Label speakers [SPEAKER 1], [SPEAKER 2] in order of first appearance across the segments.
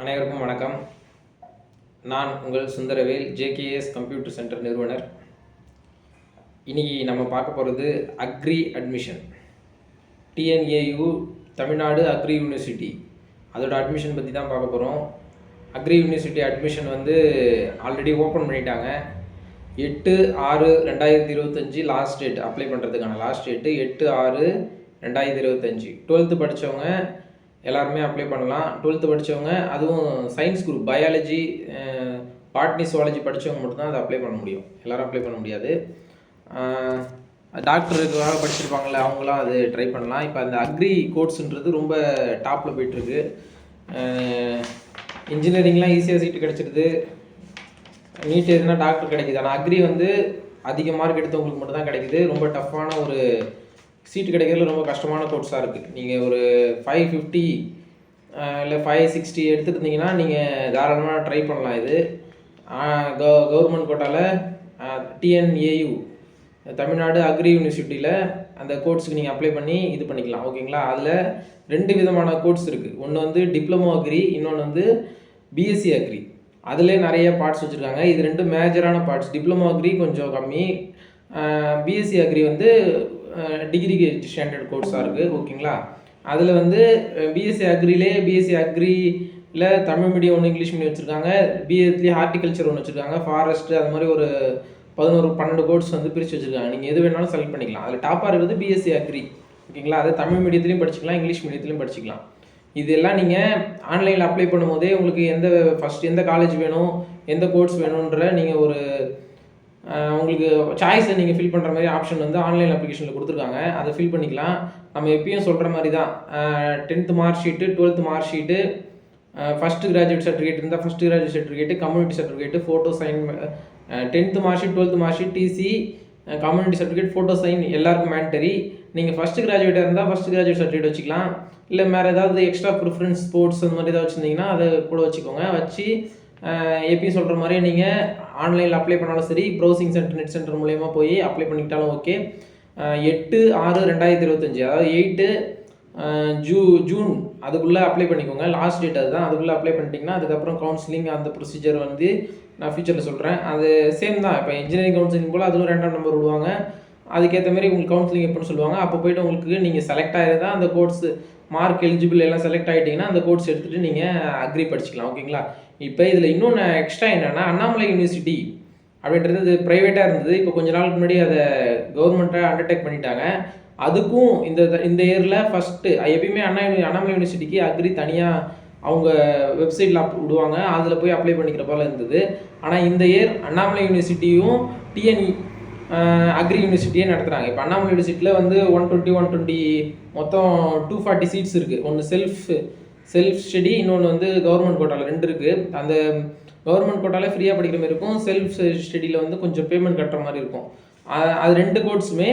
[SPEAKER 1] அனைவருக்கும் வணக்கம். நான் உங்கள் சுந்தரவேல் ஜேகேஎஸ் கம்ப்யூட்டர் சென்டர் நிறுவனர். இன்னைக்கு நம்ம பார்க்க போகிறது agri admission TNAU Tamil Nadu agri university. அதோட அட்மிஷன் பற்றி தான் பார்க்க போகிறோம் அக்ரி யூனிவர்சிட்டி அட்மிஷன் வந்து ஆல்ரெடி ஓப்பன் பண்ணிட்டாங்க. எட்டு ஆறு ரெண்டாயிரத்தி இருபத்தஞ்சி லாஸ்ட் டேட் அப்ளை பண்ணுறதுக்கான லாஸ்ட் டேட்டு எட்டு ஆறு ரெண்டாயிரத்தி இருபத்தஞ்சி. டுவெல்த்து படித்தவங்க எல்லாருமே அப்ளை பண்ணலாம். டுவெல்த்து படித்தவங்க அதுவும் science group biology botany zoology படித்தவங்க மட்டும்தான் அதை அப்ளை பண்ண முடியும். எல்லாரும் அப்ளை பண்ண முடியாது. டாக்டருக்காக படிச்சிருப்பாங்கள்ல அவங்களாம் அது ட்ரை பண்ணலாம். இப்போ அந்த அக்ரி கோர்ஸ்ன்றது ரொம்ப டாப்பில் போயிட்டுருக்கு. இன்ஜினியரிங்லாம் ஈஸியாக சீட்டு கிடச்சிடுது நீட் எதுனா டாக்டர் கிடைக்குது. ஆனால் அக்ரி வந்து அதிக மார்க் எடுத்தவங்களுக்கு மட்டும் தான் கிடைக்குது. ரொம்ப டஃப்பான ஒரு சீட்டு கிடைக்கிறது ரொம்ப கஷ்டமான கோர்ஸாக இருக்குது நீங்கள் ஒரு ஃபைவ் ஃபிஃப்டி இல்லை ஃபைவ் சிக்ஸ்டி எடுத்துருந்தீங்கன்னா நீங்கள் தாராளமாக ட்ரை பண்ணலாம் இது. கவ கவர்மெண்ட் கோட்டாவில் டிஎன்ஏயு தமிழ்நாடு அக்ரி யூனிவர்சிட்டியில் அந்த கோர்ஸுக்கு நீங்கள் அப்ளை பண்ணி இது பண்ணிக்கலாம். ஓகேங்களா? அதில் ரெண்டு விதமான கோர்ஸ் இருக்குது ஒன்று வந்து டிப்ளமோ அக்ரி இன்னொன்று வந்து பிஎஸ்சி அக்ரி. அதிலே நிறைய பார்ட்ஸ் வச்சுருக்காங்க. இது ரெண்டு மேஜரான பார்ட்ஸ் டிப்ளமோ அக்ரி கொஞ்சம் கம்மி. பிஎஸ்சி அக்ரி வந்து டிகிரி ஸ்டாண்டர்ட் கோர்ஸாக இருக்குது ஓகேங்களா? அதில் வந்து பிஎஸ்சி அக்ரிலே பிஎஸ்சி அக்ரியில் தமிழ் மீடியம் ஒன்று இங்கிலீஷ் மீடியம் வச்சுருக்காங்க. பிஎஸ்சிலே ஹார்டிகல்ச்சர் ஒன்று வச்சுருக்காங்க. ஃபாரஸ்ட்டு அது மாதிரி ஒரு பதினோரு பன்னெண்டு கோர்ஸ் வந்து பிரித்து வச்சுருக்காங்க. நீங்கள் எது வேணாலும் செலக்ட் பண்ணிக்கலாம். அதில் டாப்பாக இருக்கிறது பிஎஸ்சி அக்ரி ஓகேங்களா? அது தமிழ் மீடியத்துலையும் படிச்சுக்கலாம் இங்கிலீஷ் மீடியத்துலையும் படிச்சுக்கலாம். இதெல்லாம் நீங்கள் ஆன்லைனில் அப்ளை பண்ணும்போதே உங்களுக்கு எந்த ஃபஸ்ட் எந்த காலேஜ் வேணும் எந்த கோர்ஸ் வேணுன்ற நீங்கள் ஒரு உங்களுக்கு சாய்ஸை நீங்கள் ஃபில் பண்ணுற மாதிரி ஆப்ஷன் வந்து ஆன்லைன் அப்ளிகேஷனில் கொடுத்துருக்காங்க. அதை ஃபில் பண்ணிக்கலாம். நம்ம எப்பயும் சொல்கிற மாதிரி தான். Tenth mark sheet twelfth mark sheet first graduate certificate இருந்தால் first graduate certificate community certificate photo sign tenth mark sheet twelfth mark sheet TC community certificate photo sign எல்லாருக்கும் மேண்டரி நீங்கள் ஃபஸ்ட்டு கிராஜுவேட்டாக இருந்தால் ஃபஸ்ட் கிராஜுவேட் சர்டிஃபிகேட் வச்சுக்கலாம். இல்லை வேறு ஏதாவது extra preference sports அந்த மாதிரி ஏதாவது வச்சுருந்தீங்கன்னா அதை கூட வச்சுக்கோங்க. வச்சு ஏபி சொல்கிற மாதிரி நீங்கள் ஆன்லைனில் அப்ளை பண்ணாலும் சரி ப்ரௌசிங் சென்டர் நெட் சென்டர் மூலயமா போய் அப்ளை பண்ணிக்கிட்டாலும் ஓகே எட்டு ஆறு ரெண்டாயிரத்தி இருபத்தஞ்சி அதாவது எயிட்டு ஜூ ஜூன் அதுக்குள்ளே அப்ளை பண்ணிக்கோங்க. லாஸ்ட் டேட் அதுதான். அதுக்குள்ளே அப்ளை பண்ணிட்டீங்கன்னா அதுக்கப்புறம் கவுன்சிலிங் அந்த ப்ரொசீஜர் வந்து நான் ஃபியூச்சரில் சொல்கிறேன் அது சேம் தான். இப்போ இன்ஜினியரிங் கவுன்சிலிங் போல் அதுவும் ரெண்டாம் நம்பர் விடுவாங்க. அதுக்கேற்ற மாதிரி உங்களுக்கு கவுன்சிலிங் எப்போன்னு சொல்லுவாங்க. அப்போ போய்ட்டு உங்களுக்கு நீங்கள் செலக்ட் ஆகிருந்தா அந்த கோர்ஸ் மார்க் எலிஜிபிள் எல்லாம் செலக்ட் ஆகிட்டிங்கன்னா அந்த கோர்ஸ் எடுத்துகிட்டு நீங்கள் அக்ரி படிச்சிக்கலாம் ஓகேங்களா இப்போ இதில் இன்னொன்று எக்ஸ்ட்ரா என்னென்னா அண்ணாமலை யூனிவர்சிட்டி அப்படின்றது ப்ரைவேட்டாக இருந்தது. இப்போ கொஞ்ச நாளுக்கு முன்னாடி அதை கவர்மெண்ட்டாக அண்டர்டேக் பண்ணிட்டாங்க. அதுக்கும் இந்த இந்த இயரில் ஃபஸ்ட்டு எப்பயுமே அண்ணா அண்ணாமலை யூனிவர்சிட்டிக்கு அக்ரி தனியாக அவங்க வெப்சைட்டில் அப் விடுவாங்க. அதில் போய் அப்ளை பண்ணிக்கிற போல இருந்தது. ஆனால் இந்த இயர் அண்ணாமலை யூனிவர்சிட்டியும் டிஎன்இ அக்ரி யூனிவர்சிட்டியே நடத்துகிறாங்க இப்போ அண்ணாமலை யூனிவர்சிட்டியில் வந்து ஒன் டுவெண்ட்டி ஒன் டுவெண்ட்டி மொத்தம் டூ ஃபார்ட்டி சீட்ஸ் இருக்குது ஒன்று செல்ஃப் செல்ஃப் ஸ்டடி இன்னொன்று வந்து கவர்மெண்ட் கோட்டாவில் ரெண்டு இருக்குது அந்த கவர்மெண்ட் கோட்டாவில் ஃப்ரீயாக படிக்கிற மாதிரி இருக்கும். செல்ஃப் ஸ்டடியில் வந்து கொஞ்சம் பேமெண்ட் கட்டுற மாதிரி இருக்கும். அது ரெண்டு கோர்ஸுமே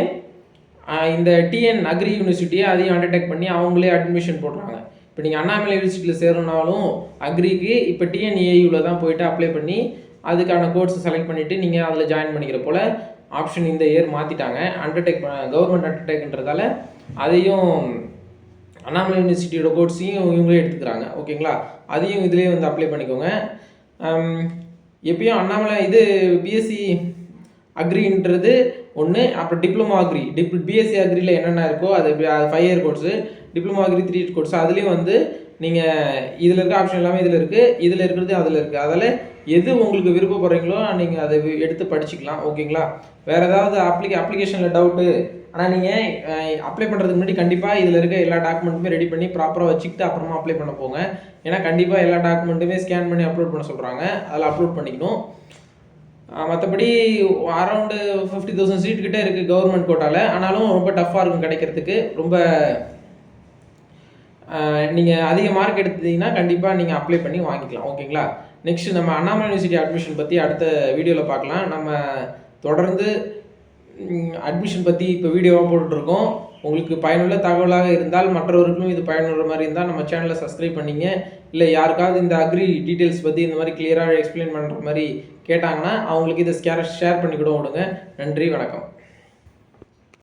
[SPEAKER 1] இந்த டிஎன் அக்ரி யூனிவர்சிட்டியை அதையும் அண்டர்டேக் பண்ணி அவங்களே அட்மிஷன் போடுறாங்க. இப்போ நீங்கள் அண்ணாமலை யூனிவர்சிட்டியில் சேரணுனாலும் அக்ரிக்கு இப்போ டிஎன்ஏயூவில் தான் போயிட்டு அப்ளை பண்ணி அதுக்கான கோர்ஸ் செலக்ட் பண்ணிவிட்டு நீங்கள் அதில் ஜாயின் பண்ணிக்கிற போல் ஆப்ஷன் இந்த இயர் மாற்றிட்டாங்க அண்டர்டேக் கவர்மெண்ட் அண்டர்டேக்ன்றதால அதையும் அண்ணாமலை யூனிவர்சிட்டியோட கோர்ஸையும் இவங்களே எடுத்துக்கிறாங்க. ஓகேங்களா அதையும் இதுலேயே வந்து அப்ளை பண்ணிக்கோங்க. எப்பயும் அண்ணாமலை இது பிஎஸ்சி அக்ரின்றது ஒன்று அப்புறம் டிப்ளமோ அக்ரி டிப் பிஎஸ்சி அக்ரியில் என்னென்ன இருக்கோ அது five year course diploma agri three year course அதுலேயும் வந்து நீங்கள் இதில் இருக்க ஆப்ஷன் எல்லாமே இதில் இருக்குது இதில் இருக்கிறது அதில் இருக்குது அதில் எது உங்களுக்கு விருப்பப்படுறீங்களோ நீங்கள் அதை எடுத்து படிச்சுக்கலாம் ஓகேங்களா? வேறு ஏதாவது அப்ளிகே அப்ளிகேஷனில் டவுட்டு ஆனால் நீங்கள் அப்ளை பண்ணுறதுக்கு முன்னாடி கண்டிப்பாக இதில் இருக்க எல்லா டாக்குமெண்ட்டுமே ரெடி பண்ணி ப்ராப்பராக வச்சுக்கிட்டு அப்புறமா அப்ளை பண்ண போங்க. ஏன்னா கண்டிப்பாக எல்லா டாக்குமெண்ட்டுமே ஸ்கேன் பண்ணி அப்லோட் பண்ண சொல்கிறாங்க அதில் அப்லோட் பண்ணிக்கணும். மற்றபடி அரௌண்டு ஃபிஃப்டி தௌசண்ட் சீட் கிட்டே இருக்குது கவர்மெண்ட் கோட்டாவில் ஆனாலும் ரொம்ப டஃப்பாக இருக்கும் கிடைக்கிறதுக்கு. ரொம்ப நீங்கள் அதிக மார்க் எடுத்தீங்கன்னா கண்டிப்பாக நீங்கள் அப்ளை பண்ணி வாங்கிக்கலாம் ஓகேங்களா? நெக்ஸ்ட் நம்ம அண்ணாமலை யூனிவர்சிட்டி அட்மிஷன் பற்றி அடுத்த வீடியோவில் பார்க்கலாம். நம்ம தொடர்ந்து அட்மிஷன் பற்றி இப்போ வீடியோவாக போட்டுட்ருக்கோம். உங்களுக்கு பயனுள்ள தகவலாக இருந்தால் மற்றவர்களுக்கும் இது பயனுள்ள மாதிரி இருந்தால் நம்ம சேனலை சப்ஸ்கிரைப் பண்ணிங்க. இல்லை யாருக்காவது இந்த அக்ரி டீட்டெயில்ஸ் பற்றி இந்த மாதிரி கிளியராக எக்ஸ்பிளைன் பண்ணுற மாதிரி கேட்டாங்கன்னா அவங்களுக்கு இதை ஸ்கேர் ஷேர் பண்ணி கூட விடுங்க. நன்றி வணக்கம்.